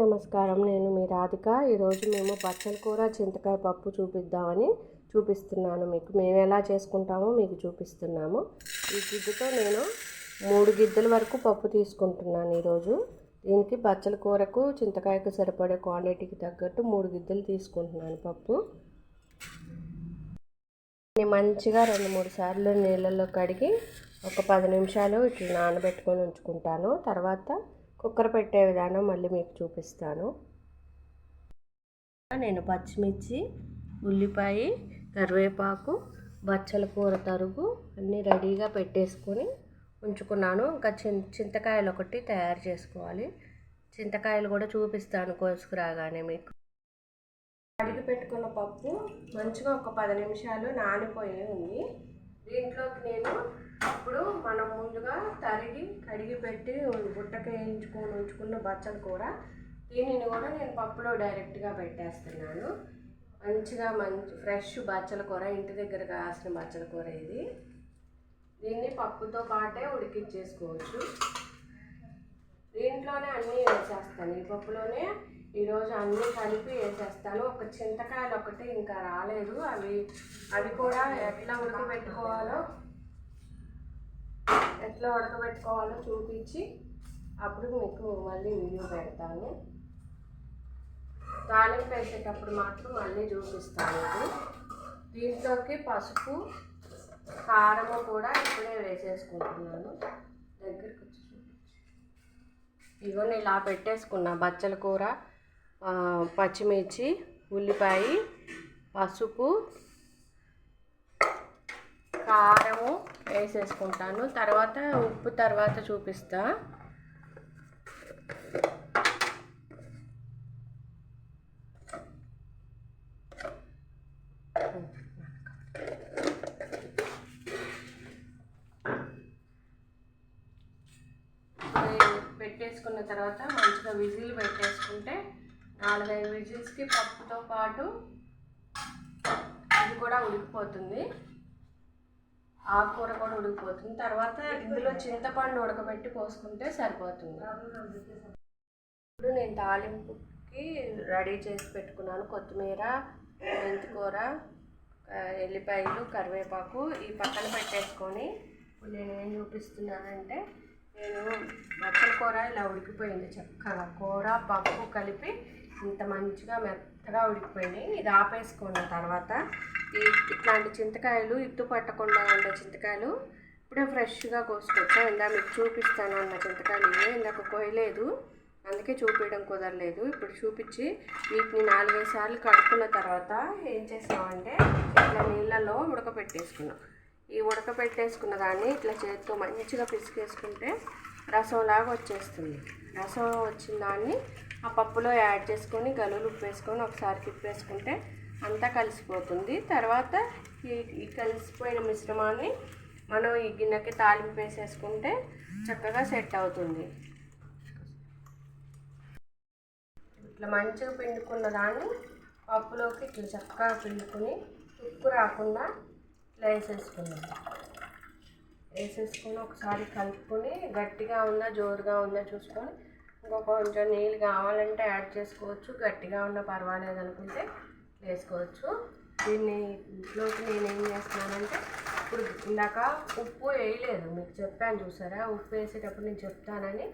నమస్కారం. నేను మీ రాధిక. ఈరోజు మేము బచ్చల కూర చింతకాయ పప్పు చూపిద్దామని చూపిస్తున్నాను మీకు. మేము ఎలా చేసుకుంటామో మీకు చూపిస్తున్నాము. ఈ గిద్దెతో నేను మూడు గిద్దెల వరకు పప్పు తీసుకుంటున్నాను ఈరోజు. దీనికి బచ్చల కూరకు చింతకాయకు సరిపడే క్వాంటిటీకి తగ్గట్టు మూడు గిద్దెలు తీసుకుంటున్నాను పప్పు. నేను మంచిగా రెండు మూడు సార్లు నీళ్ళల్లో కడిగి ఒక పది నిమిషాలు ఇట్లా నానబెట్టుకొని ఉంచుకుంటాను. తర్వాత కుక్కర్ పెట్టే విధానం మళ్ళీ మీకు చూపిస్తాను. నేను పచ్చిమిర్చి ఉల్లిపాయ కరివేపాకు బచ్చల కూర తరుగు అన్నీ రెడీగా పెట్టేసుకొని ఉంచుకున్నాను. ఇంకా చిన్ చింతకాయలు ఒకటి తయారు చేసుకోవాలి. చింతకాయలు కూడా చూపిస్తాను కోసుకురాగానే మీకు. అడిగి పెట్టుకున్న పప్పు మంచిగా ఒక పది నిమిషాలు నానిపోయి ఉంది. దీంట్లోకి నేను ఇప్పుడు మనం ముందుగా తరిగి కడిగి పెట్టి వేయించుకొని ఉంచుకున్న బచ్చల కూర. దీనిని కూడా నేను పప్పులో డైరెక్ట్గా పెట్టేస్తున్నాను. మంచిగా మంచి ఫ్రెష్ బచ్చల కూర ఇంటి దగ్గర కాసిన బచ్చల కూర ఇది. దీన్ని పప్పుతో పాటే ఉడికించేసుకోవచ్చు. దీంట్లోనే అన్నీ వేసేస్తాను. ఈ పప్పులోనే ఈరోజు అన్నీ కలిపి వేసేస్తాను. ఒక చింతకాయలు ఒకటి ఇంకా రాలేదు. అవి అవి కూడా ఎట్లా ఉడకబెట్టుకోవాలో ఎట్లా ఉడకబెట్టుకోవాలో చూపించి అప్పుడు మీకు మళ్ళీ వీడియో పెడతాను. తాలింపు వేసేటప్పుడు మాత్రం మళ్ళీ చూపిస్తాను ఇది దీంట్లోకి పసుపు కారము కూడా ఇప్పుడే వేసేసుకుంటున్నాను. దగ్గరికి వచ్చి ఇవన్నీ ఇలా పెట్టేసుకున్నా బచ్చల కూర పచ్చిమిర్చి ఉల్లిపాయ పసుపు కారము వేసేసుకుంటాను. తర్వాత ఉప్పు తర్వాత చూపిస్తా పెట్టేసుకున్న తర్వాత మంచిగా విజిల్ పెట్టేసుకుంటే నాలుగైదు విజిల్స్కి పప్పుతో పాటు ఇది కూడా ఉడికిపోతుంది. ఆకుకూర కూడా ఉడికిపోతుంది. తర్వాత ఇందులో చింతపండు ఉడకబెట్టి పోసుకుంటే సరిపోతుంది. ఇప్పుడు నేను తాలింపుకి రెడీ చేసి పెట్టుకున్నాను. కొత్తిమీర మెంతికూర ఎల్లిపాయలు కరివేపాకు ఈ పక్కన పెట్టేసుకొని ఇప్పుడు నేను ఏం చూపిస్తున్నానంటే నేను బచ్చల కూర ఇలా ఉడికిపోయింది. చక్కగా కూర పప్పు కలిపి ఇంత మంచిగా మెత్తగా ఉడికిపోయింది. ఇది ఆపేసుకున్న తర్వాత ఈ ఇట్లాంటి చింతకాయలు ఇత్తు పట్టకుండా ఉండే చింతకాయలు ఇప్పుడే ఫ్రెష్గా కోసుకొచ్చా. ఇందా మీకు చూపిస్తాను అన్న చింతకాయలు ఇవే. ఇందాక కోయలేదు అందుకే చూపించడం కుదరలేదు. ఇప్పుడు చూపించి వీటిని నాలుగైదు సార్లు కడుక్కున్న తర్వాత ఏం చేస్తామంటే ఇట్లా నీళ్ళలో ఉడకపెట్టేసుకున్నాం. ఈ ఉడకపెట్టేసుకున్న దాన్ని ఇట్లా చేతితో మంచిగా పిసికేసుకుంటే రసంలాగా వచ్చేస్తుంది. రసం వచ్చిన దాన్ని ఆ పప్పులో యాడ్ చేసుకొని గలులు ఉప్పేసుకొని ఒకసారి తిప్పేసుకుంటే అంతా కలిసిపోతుంది. తర్వాత ఈ ఈ కలిసిపోయిన మిశ్రమాన్ని మనం ఈ గిన్నెకి తాలింపు వేసేసుకుంటే చక్కగా సెట్ అవుతుంది. ఇట్లా మంచిగా పిండుకున్న దాన్ని పప్పులోకి ఇట్లా చక్కగా పిండుకొని ఉప్పు రాకుండా ఇట్లా వేసేసుకున్నాం. వేసేసుకొని ఒకసారి కలుపుకొని గట్టిగా ఉందా జోరుగా ఉందా చూసుకొని ఇంకొక కొంచెం నీళ్ళు కావాలంటే యాడ్ చేసుకోవచ్చు. గట్టిగా ఉన్న పర్వాలేదు అనుకుంటే వేసుకోవచ్చు. దీన్ని ఇంట్లోకి నేను ఏం చేస్తున్నానంటే ఇప్పుడు ఇందాక ఉప్పు వేయలేదు. మీకు చెప్పాను చూసారా? ఉప్పు వేసేటప్పుడు నేను చెప్తానని.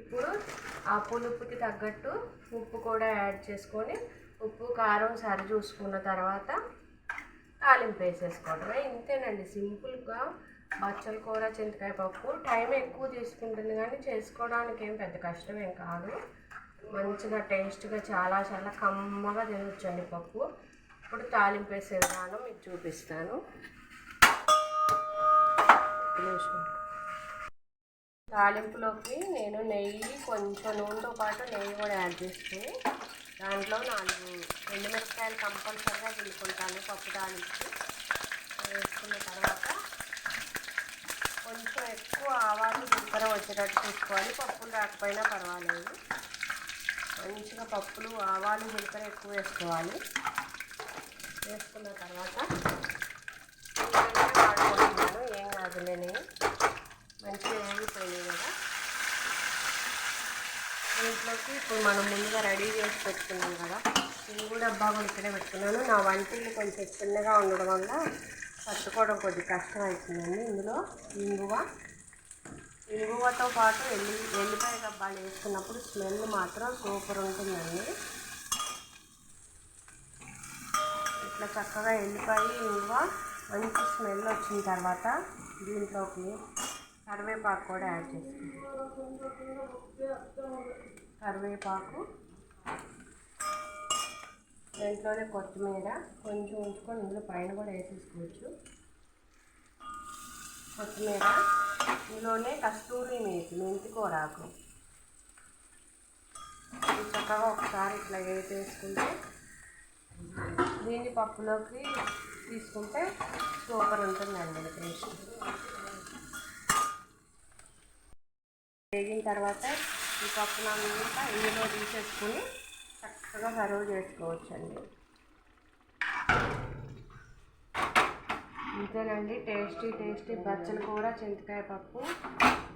ఇప్పుడు ఆ పులుపుకి తగ్గట్టు ఉప్పు కూడా యాడ్ చేసుకొని ఉప్పు కారం సరి చూసుకున్న తర్వాత తాలింపు వేసేసుకోవడమే. ఇంతేనండి సింపుల్గా బచ్చల కూర చింతకాయ పప్పు టైం ఎక్కువ తీసుకుంటుంది కానీ చేసుకోవడానికి ఏం పెద్ద కష్టం ఏం కాదు. మంచిగా టేస్ట్గా చాలా చాలా కమ్మగా తినొచ్చండి పప్పు. ఇప్పుడు తాలింపు వేసే విధానం మీకు చూపిస్తాను. తాలింపులోకి నేను నెయ్యి కొంచెం నూనెతో పాటు నెయ్యి కూడా యాడ్ చేస్తే దాంట్లో నాలుగు ఎండుమిరపకాయలు కంపల్సరీగా తినుకుంటాను పప్పు దానికి వేసుకున్న తర్వాత కొంచెం ఎక్కువ ఆవాలు జీలకర్ర వచ్చేటట్టు చూసుకోవాలి పప్పులు రాకపోయినా పర్వాలేదు. మంచిగా పప్పులు ఆవాలు జీలకర్ర ఎక్కువ వేసుకోవాలి. వేసుకున్న తర్వాత వాడుకుంటున్నాను ఏం వచ్చేసి ఇప్పుడు మనం ముందుగా రెడీ చేసి పెట్టుకున్నాం కదా. ఇంగు డబ్బా బాగా ఇక్కడే పెట్టుకున్నాను. నా వంటిల్లు కొంచెం చిన్నగా ఉండడం వల్ల పట్టుకోవడం కొద్దిగా కష్టం అవుతుందండి ఇందులో ఇంగువ. ఇంగువతో పాటు ఎల్లి ఎల్లిపాయ డబ్బాలు వేసుకున్నప్పుడు స్మెల్ మాత్రం సూపర్ ఉంటుందండి. ఇట్లా చక్కగా ఎల్లిపాయ ఇంగువ మంచి స్మెల్ వచ్చిన తర్వాత దీంట్లోకి కరివేపాకు కూడా యాడ్ చేసుకుంటాం కరివేపాకు దాంట్లోనే కొత్తిమీర కొంచెం ఉంచుకొని ఇందులో పైన కూడా వేసేసుకోవచ్చు. కొత్తిమీర ఇందులోనే కస్తూరి మేతి మెంతి కూరాకు చక్కగా ఒకసారి ఇట్లా వేసేసుకుంటే దీన్ని పప్పులోకి తీసుకుంటే సూపర్ ఉంటుందండి టేస్ట్. వేగిన తర్వాత ఈ పప్పున అంతా ఇందులో తీసేసుకుని చక్కగా సర్వ్ చేసుకోవచ్చండి. అంతేనండి టేస్టీ టేస్టీ బచ్చలు కూడా చింతకాయ పప్పు.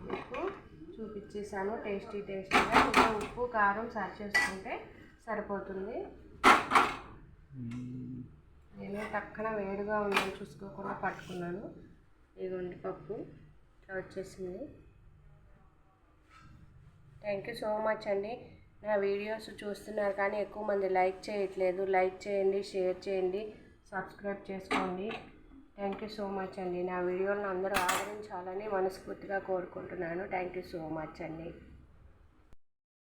మీకు చూపించేసాను టేస్టీ టేస్టీగా. ఇంకా ఉప్పు కారం సరి చేసుకుంటే సరిపోతుంది. నేను తక్కన వేడిగా ఉందని చూసుకోకుండా పట్టుకున్నాను. ఇదిగోండి పప్పు. ఇట్లా వచ్చేసింది. థ్యాంక్ యూ సో మచ్ అండి. నా వీడియోస్ చూస్తున్నారు కానీ ఎక్కువ మంది లైక్ చేయట్లేదు. లైక్ చేయండి షేర్ చేయండి సబ్స్క్రైబ్ చేసుకోండి. థ్యాంక్ యూ సో మచ్ అండి. నా వీడియోలను అందరూ ఆదరించాలని మనస్ఫూర్తిగా కోరుకుంటున్నాను. థ్యాంక్ యూ సో మచ్ అండి.